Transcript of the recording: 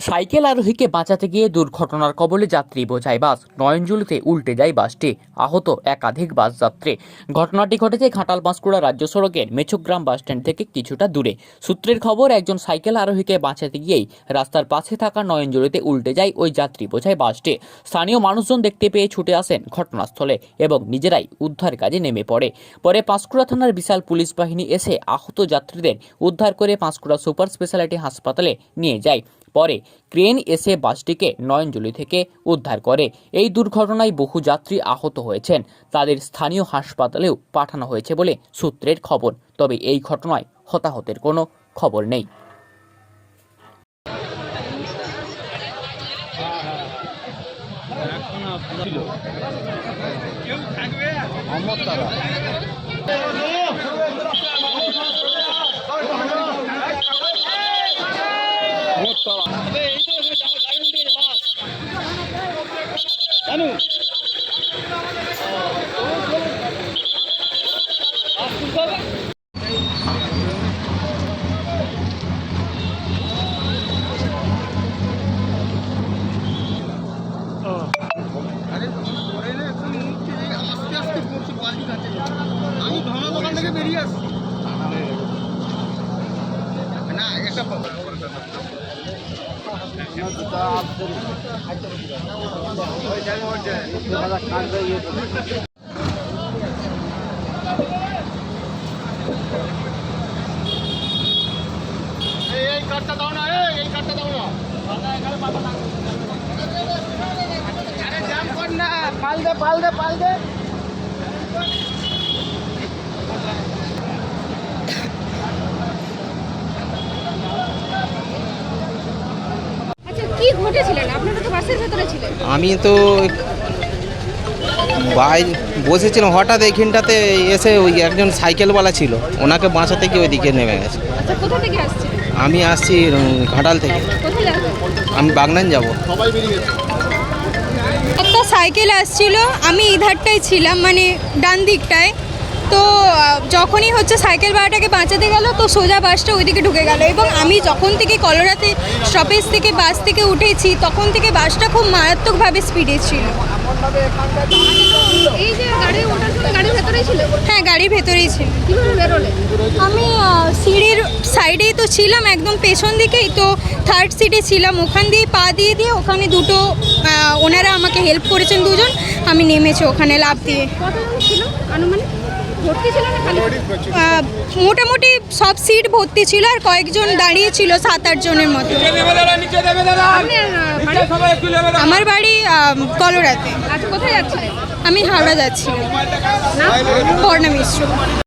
Cycle আরোহীকে বাঁচাতে গিয়ে দুর্ঘটনার কবলে যাত্রী বোঝাই বাস। নয়নজুলিতে উল্টে যায় বাসটি। আহত একাধিক বাস যাত্রী। ঘটনাটি ঘটেছে ঘাটাল বাঁশকুড়া রাজ্য সড়কের মেছুগ্রাম বাসস্ট্যান্ড থেকে কিছুটা দূরে। সূত্রের খবর, একজন সাইকেল আরোহীকে বাঁচাতে গিয়েই রাস্তার পাশে থাকা নয়নজুলিতে উল্টে যায় ওই যাত্রী বোঝাই বাসটি। স্থানীয় মানুষজন দেখতে পেয়ে ছুটে আসেন ঘটনাস্থলে এবং নিজেরাই উদ্ধার কাজে নেমে পড়ে। পরে পাঁশকুড়া থানার বিশাল পুলিশ বাহিনী এসে আহত যাত্রীদের উদ্ধার করে পাঁশকুড়া সুপার স্পেশালিটি হাসপাতালে নিয়ে যায়। পরে ক্রেন এসে বাসটিকে নয়নজলি থেকে উদ্ধার করে। এই দুর্ঘটনায় বহু যাত্রী আহত হয়েছেন। তাদের স্থানীয় হাসপাতালেও পাঠানো হয়েছে বলে সূত্রের খবর। তবে এই ঘটনায় হতাহতের কোনো খবর নেই। আরে পরে থেকে বেরিয়ে আসছি। না একটা এই কার্ডটা দাও না এই এই দাও না পাল দে পাল দে পাল দে। কি ঘটেছিলেন? আপনারা তো বাসের ভেতরে ছিলেন। আমি তো বাই বসেছিলাম হঠাৎ এইখানটাতে এসে ওই একজন সাইকেলওয়ালা ছিল। ওনাকে বাঁচাতে গিয়ে ওইদিকে নেমে গেছে। আচ্ছা কোথা থেকে আসছিলেন? আমি আসছি ঘাটাল থেকে। আমি বাগনান যাব। সবাই বেরিয়ে গেছে একটা সাইকেল আসছিল আমি ইধারটায় ছিলাম মানে ডান দিকটায়। তো যখনই হচ্ছে সাইকেল বাড়াটাকে বাঁচাতে গেল তো সোজা বাসটা ওইদিকে ঢুকে গেল। এবং আমি যখন থেকে কলোরাতে স্টপেজ থেকে বাস থেকে উঠেছি তখন থেকে বাসটা খুব মারাত্মকভাবে স্পিডে ছিল। হ্যাঁ গাড়ির ভেতরেই ছিল। আমি সিঁড়ির সাইডেই তো ছিলাম একদম পেছন দিকেই তো থার্ড সিটে ছিলাম। ওখান দিয়ে পা দিয়ে দিয়ে ওখানে দুটো ওনারা আমাকে হেল্প করেছেন দুজন আমি নেমেছি ওখানে লাভ দিয়ে। ছিল আনুমানিক? ভর্তি ছিল না খালি? মোটামুটি সব সিট ভর্তি ছিল আর কয়েকজন দাঁড়িয়ে ছিল সাত আট জনের মতো। আমার বাড়ি কলোরাতে। আচ্ছা আমি হাওড়া যাচ্ছি না বর্ণা মিশ্র।